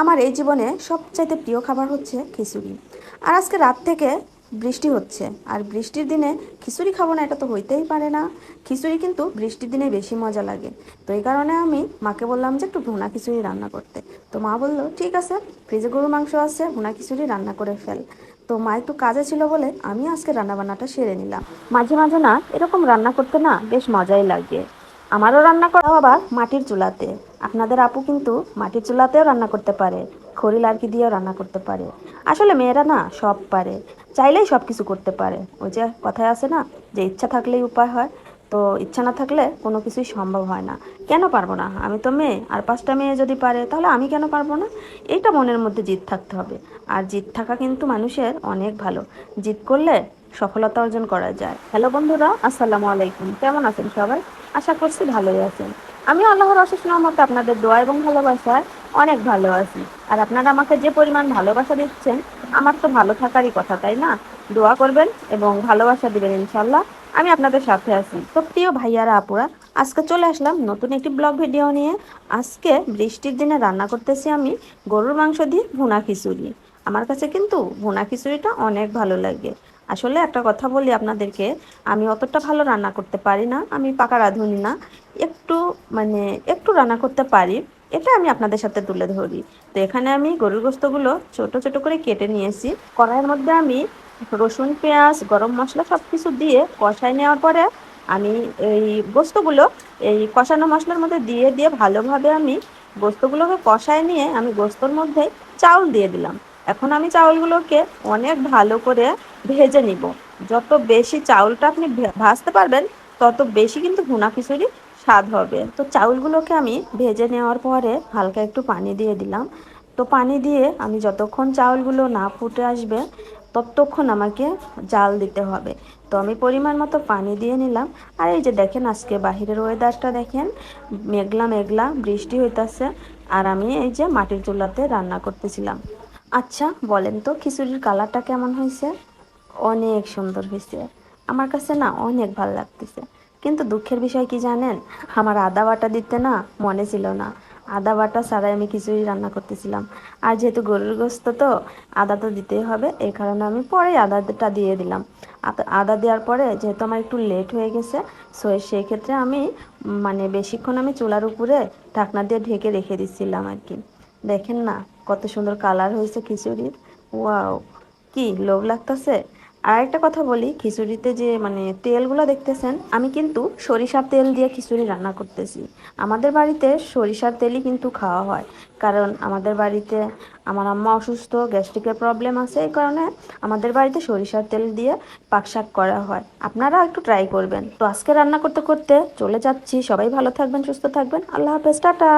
আমার এই জীবনে সবচাইতে প্রিয় খাবার হচ্ছে খিচুড়ি। আর আজকে রাত থেকে বৃষ্টি হচ্ছে। আর বৃষ্টির দিনে খিচুড়ি খাব না, এটা তো হইতেই পারে না। খিচুড়ি কিন্তু বৃষ্টির দিনে বেশি মজা লাগে। তো এই কারণে আমি মাকে বললাম যে একটু ভুনা খিচুড়ি রান্না করতে। তো মা বলল, ঠিক আছে ফ্রিজে গরুর মাংস আছে, ভুনা খিচুড়ি রান্না করে ফেল। তো মা একটু কাজে ছিল বলে আমি আজকে রান্নাবান্নাটা সেরে নিলাম। মাঝে মাঝে না, এরকম রান্না করতে না বেশ মজাই লাগে। আমারও রান্না করা আবার মাটির চুলাতে। আপনাদের আপু কিন্তু মাটির চুলাতেও রান্না করতে পারে খড়ি লার্কি দিয়েও রান্না করতে পারে। আসলে মেয়েরা না সব পারে, চাইলেই সব কিছু করতে পারে। ওই যে কথায় আছে না, যে ইচ্ছা থাকলেই উপায় হয়, তো ইচ্ছা না থাকলে কোনো কিছুই সম্ভব হয় না। কেন পারব না? আমি তো মেয়ে, আর পাঁচটা মেয়ে যদি পারে, তাহলে আমি কেন পারব না? এইটা মনের মধ্যে জিদ থাকতে হবে। আর জিদ থাকা কিন্তু মানুষের অনেক ভালো। জিদ করলে সফলতা অর্জন করা যায়। হ্যালো বন্ধুরা, আসসালামু আলাইকুম। কেমন আছেন সবাই? আশা করছি ভালোই আছেন। আমি আল্লাহর অশেষ রহমতে আপনাদের দোয়া এবং ভালোবাসায় অনেক ভালো আছি। আর আপনারা আমাকে যে পরিমাণ ভালোবাসা দিচ্ছেন, আমার তো ভালো থাকারই কথা, তাই না? দোয়া করবেন এবং ভালোবাসা দিবেন ইনশাল্লাহ আমি আপনাদের সাথে আছি। প্রিয় ভাইয়ারা, আপুরা, আজকে চলে আসলাম নতুন একটি ব্লগ ভিডিও নিয়ে। আজকে বৃষ্টির দিনে রান্না করতেছি আমি গরুর মাংস দিয়ে ভুনা খিচুড়ি। আমার কাছে কিন্তু ভুনা খিচুড়িটা অনেক ভালো লাগে। আসলে একটা কথা বলি আপনাদেরকে, আমি অতটা ভালো রান্না করতে পারি না, আমি পাকা রাঁধুনি না। একটু মানে একটু রান্না করতে পারি, এটা আমি আপনাদের সাথে তুলে ধরি। তো এখানে আমি গরুর গোস্তগুলো ছোট ছোট করে কেটে নিয়েছি। কড়াইয়ের মধ্যে আমি রসুন, পেঁয়াজ, গরম মশলা সব কিছু দিয়ে কষাই নেওয়ার পরে আমি এই গোস্তগুলো এই কষানো মশলার মধ্যে দিয়ে দিয়ে ভালোভাবে আমি গোস্তগুলোকে কষায় নিয়ে আমি গোস্তর মধ্যে চাউল দিয়ে দিলাম। এখন আমি চাউলগুলোকে অনেক ভালো করে ভেজে নিব। যত বেশি চাউলটা আপনি ভাজতে পারবেন, তত বেশি কিন্তু ভুনা খিচুড়ি স্বাদ হবে। তো চাউলগুলোকে আমি ভেজে নেওয়ার পরে হালকা একটু পানি দিয়ে দিলাম। তো পানি দিয়ে আমি যতক্ষণ চাউলগুলো না ফুটে আসবে, ততক্ষণ আমাকে জাল দিতে হবে। তো আমি পরিমাণ মতো পানি দিয়ে নিলাম। আর এই যে দেখেন, আজকে বাহিরের ওয়েদারটা দেখেন, মেঘলা মেঘলা বৃষ্টি হইতেছে। আর আমি এই যে মাটির চুলাতে রান্না করতেছিলাম। আচ্ছা বলেন তো খিচুড়ির কালারটা কেমন হয়েছে অনেক সুন্দর হয়েছে। আমার কাছে না অনেক ভালো লাগতেছে। কিন্তু দুঃখের বিষয় কি জানেন? আমার আদা বাটা দিতে না মনে ছিল না। আদা বাটা ছাড়াই আমি খিচুড়ি রান্না করতেছিলাম। আর যেহেতু গরুর গোস্ত তো, আদা তো দিতেই হবে। এই কারণে আমি পরে আদাটা দিয়ে দিলাম। আদা- দেওয়ার পরে যেহেতু আমার একটু লেট হয়ে গেছে সো সেই ক্ষেত্রে আমি মানে বেশিক্ষণ আমি চুলার উপরে ঢাকনা দিয়ে ঢেকে রেখে দিচ্ছিলাম আর কি। দেখেন না, কত সুন্দর কালার হয়েছে খিচুড়ির। ওয়াও কি লোভ লাগতেছে? আর একটা কথা বলি, খিচুড়িতে যে মানে তেলগুলো দেখতেছেন, আমি কিন্তু সরিষার তেল দিয়ে খিচুড়ি রান্না করতেছি। আমাদের বাড়িতে সরিষার তেলই কিন্তু খাওয়া হয়। কারণ আমাদের বাড়িতে আমার আম্মা অসুস্থ, গ্যাস্ট্রিকের প্রবলেম আছে, এই কারণে আমাদের বাড়িতে সরিষার তেল দিয়ে পাক শাক করা হয়। আপনারা একটু ট্রাই করবেন। তো আজকে রান্না করতে করতে চলে যাচ্ছি। সবাই ভালো থাকবেন, সুস্থ থাকবেন। আল্লাহ হাফেজ, টাটা।